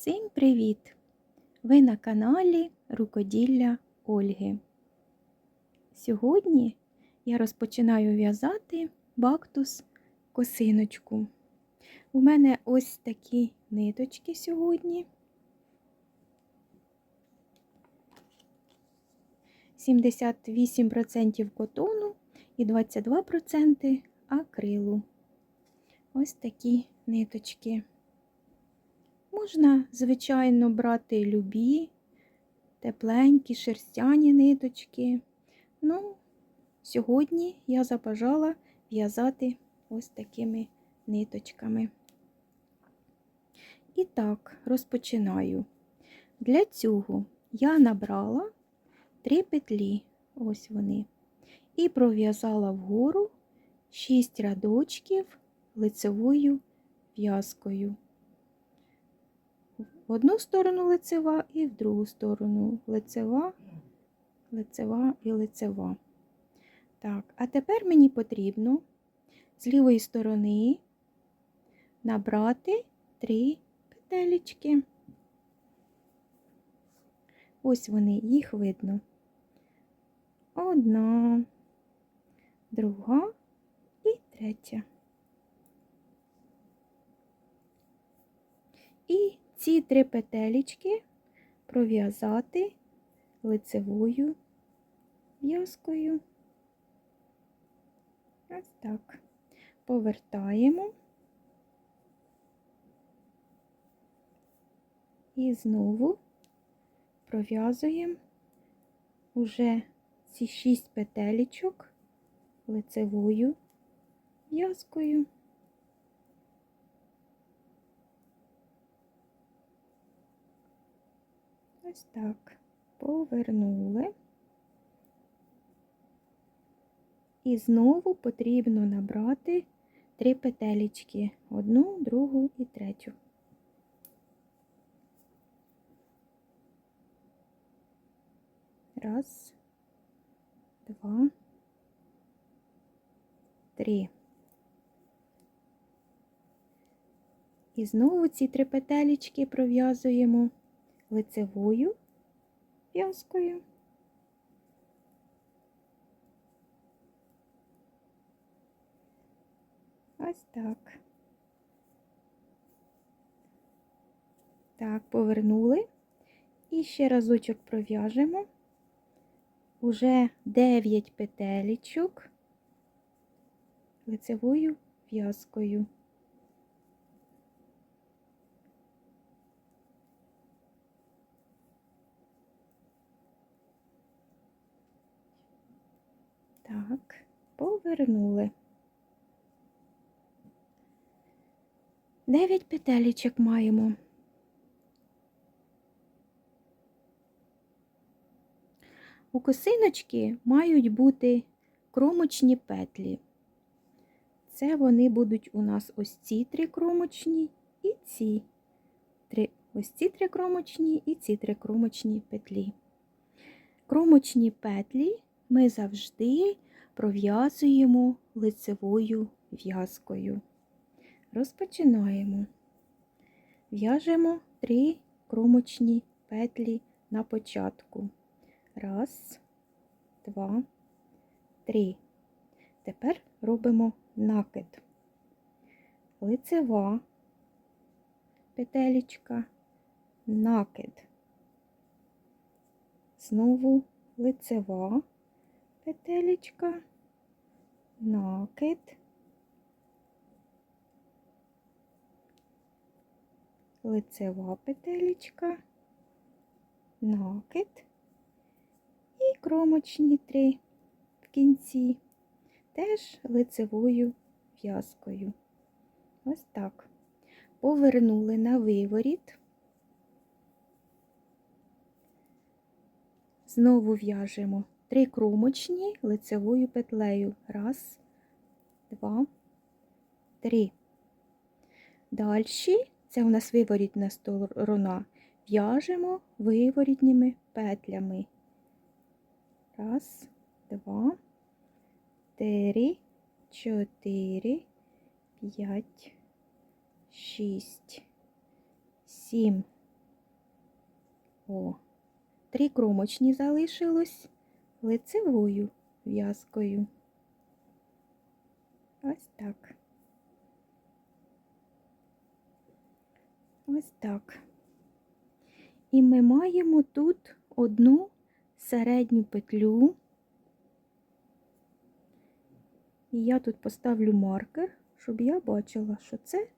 Всім привіт! Ви на каналі Рукоділля Ольги. Сьогодні я розпочинаю в'язати бактус косиночку. У мене ось такі ниточки сьогодні. 78% котону і 22% акрилу. Ось такі ниточки. Можна, звичайно, брати любі, тепленькі, шерстяні ниточки. Ну, сьогодні я забажала в'язати ось такими ниточками. І так, розпочинаю. Для цього я набрала три петлі, ось вони, і пров'язала вгору 6 рядочків лицевою в'язкою. В одну сторону лицева і в другу сторону лицева, лицева і лицева. Так, а тепер мені потрібно з лівої сторони набрати три петелечки. Ось вони, їх видно. Одна, друга і третя. І ці три петелечки пров'язати лицевою в'язкою. Ось так. Повертаємо і знову пров'язуємо уже ці шість петелечок лицевою в'язкою. Ось так. Повернули. І знову потрібно набрати три петелечки. Одну, другу і третю. Раз, два, три. І знову ці три петелечки пров'язуємо лицевою в'язкою. Ось так. Так, повернули. І ще разочок пров'яжемо. Уже 9 петелечок лицевою в'язкою. Так, повернули. Дев'ять петелечок маємо. У косиночки мають бути кромочні петлі. Це вони будуть у нас ось ці три кромочні і ці три, ось ці три кромочні і ці три кромочні петлі. Кромочні петлі ми завжди пров'язуємо лицевою в'язкою. Розпочинаємо. В'яжемо три кромочні петлі на початку. Раз, два, три. Тепер робимо накид. Лицева петелечка, накид. Знову лицева петелечка, накид, лицева петелечка, накид і кромочні три в кінці, теж лицевою в'язкою. Ось так. Повернули на виворіт. Знову в'яжемо три кромочні лицевою петлею. Раз, два, три. Далі, це у нас виворітна сторона, в'яжемо виворітніми петлями. Раз, два, три, чотири, п'ять, шість, сім, О, три кромочні залишилось лицевою в'язкою. Ось так. Ось так. І ми маємо тут одну середню петлю. І я тут поставлю маркер, щоб я бачила, що це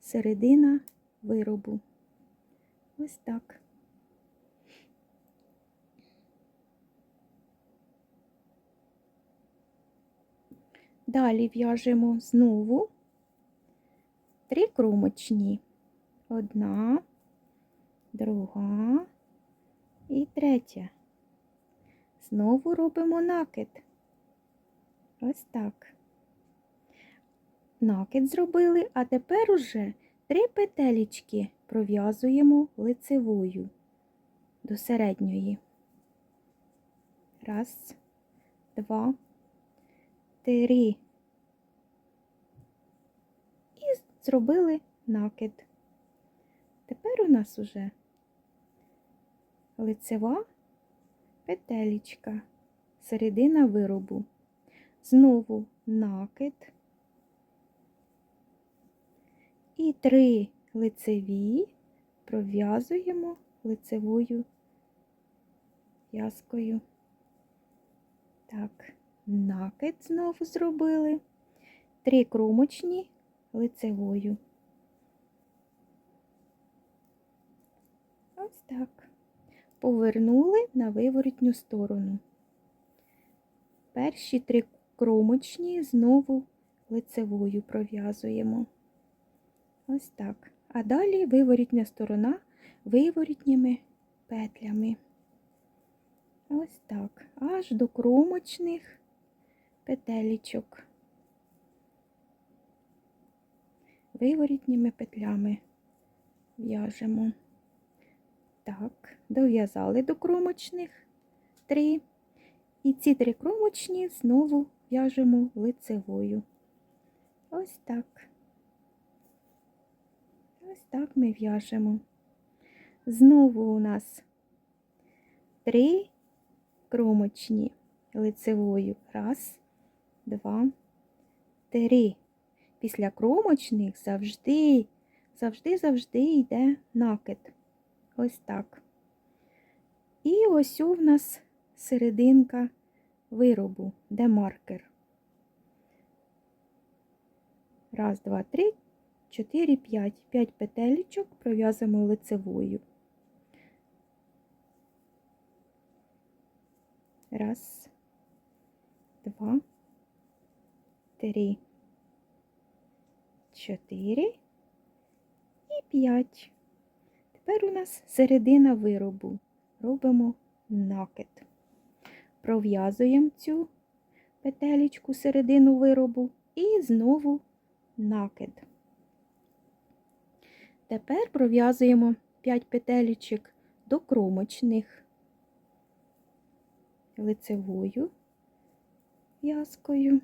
середина виробу. Ось так. Далі в'яжемо знову три кромочні. Одна, друга і третя. Знову робимо накид. Ось так. Накид зробили, а тепер уже три петелечки пров'язуємо лицевою до середньої. Раз, два, три. І зробили накид. Тепер у нас уже лицева петелечка, середина виробу. Знову накид. І три лицеві пров'язуємо лицевою в'язкою. Так, накид знову зробили. Три кромочні лицевою. Ось так. Повернули на виворотню сторону. Перші три кромочні знову лицевою пров'язуємо. Ось так. А далі виворітня сторона виворітніми петлями. Ось так. Аж до кромочних петелечок. Виворітніми петлями в'яжемо. Так, дов'язали до кромочних три. І ці три кромочні знову в'яжемо лицевою. Ось так. Ось так ми в'яжемо. Знову у нас три кромочні лицевою. Раз, два, три. Після кромочних завжди, завжди, завжди йде накид. Ось так. І ось у нас серединка виробу, де маркер. Раз, два, три, чотири, п'ять. П'ять петелечок пров'язуємо лицевою. Раз, два, три, чотири і п'ять. Тепер у нас середина виробу. Робимо накид. Пров'язуємо цю петелечку середину виробу і знову накид. Тепер пров'язуємо 5 петелечок до кромочних лицевою в'язкою.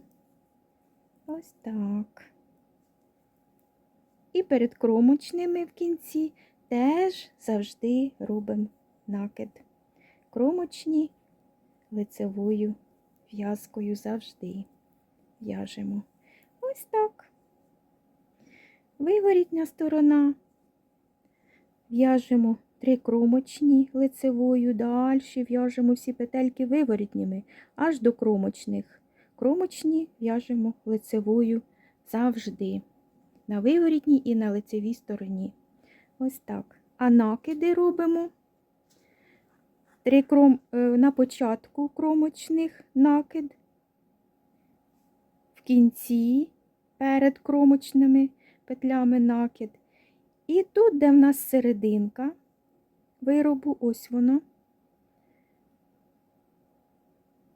Ось так. І перед кромочними в кінці теж завжди робимо накид. Кромочні лицевою в'язкою завжди в'яжемо. Ось так. Виворітня сторона. В'яжемо три кромочні лицевою, далі в'яжемо всі петельки виворітніми, аж до кромочних. Кромочні в'яжемо лицевою завжди. На виворітній і на лицевій стороні. Ось так. А накиди робимо три кром, е, на початку кромочних накид, в кінці перед кромочними петлями накид. І тут, де в нас серединка виробу, ось воно,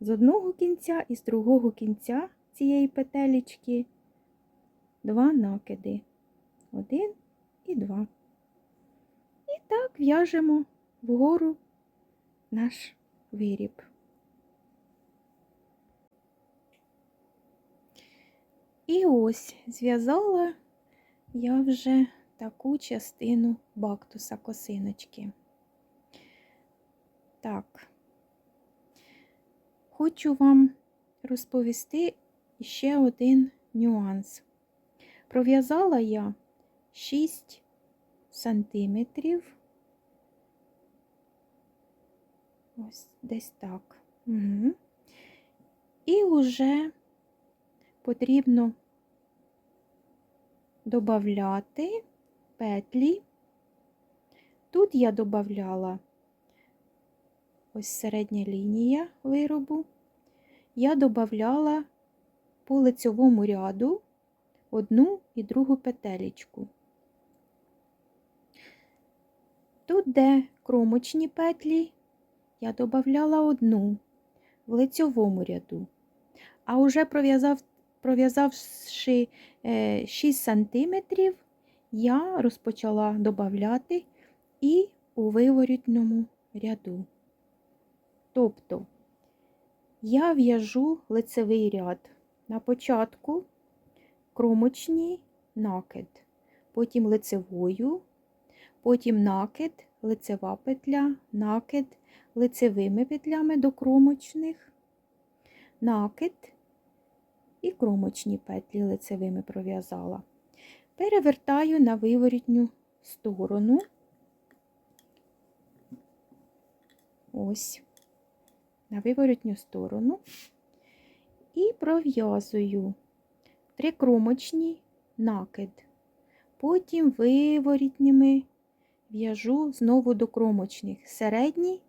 з одного кінця і з другого кінця цієї петелечки два накиди. Один і два. І так в'яжемо вгору наш виріб. І ось зв'язала я вже таку частину бактуса косиночки. Так, хочу вам розповісти ще один нюанс. Пров'язала я 6 сантиметрів. Ось десь так. Угу. І вже потрібно додати петлі. Тут я додавала ось середня лінія виробу. Я додавала по лицьовому ряду одну і другу петелечку. Тут, де кромочні петлі, я додавала одну в лицьовому ряду. А вже пров'язав, пров'язавши 6 см, я розпочала додавати і у виворітному ряду. Тобто я в'яжу лицевий ряд на початку кромочний накид, потім лицевою, потім накид, лицева петля, накид лицевими петлями до кромочних, накид і кромочні петлі лицевими пров'язала. Перевертаю на виворітню сторону. Ось, на виворотню сторону і пров'язую трикромочний накид. Потім виворітніми в'яжу знову до кромочних. Середні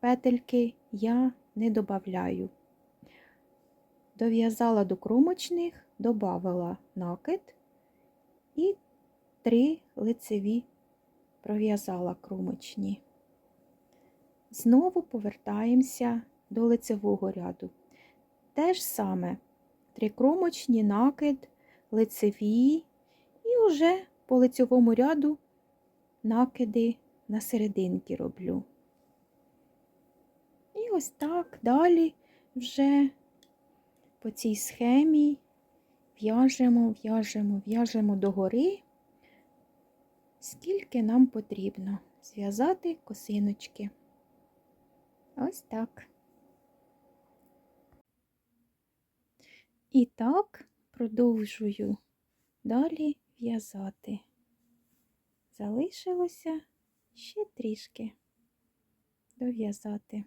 петельки я не додаю. Дов'язала до кромочних, додала накид і три лицеві пров'язала кромочні. Знову повертаємося до лицевого ряду. Те ж саме трикромочні накид, лицеві, і вже по лицевому ряду накиди на серединки роблю. І ось так далі вже по цій схемі в'яжемо, в'яжемо, в'яжемо догори, скільки нам потрібно зв'язати косиночки. Ось так. І так продовжую далі в'язати. Залишилося ще трішки дов'язати.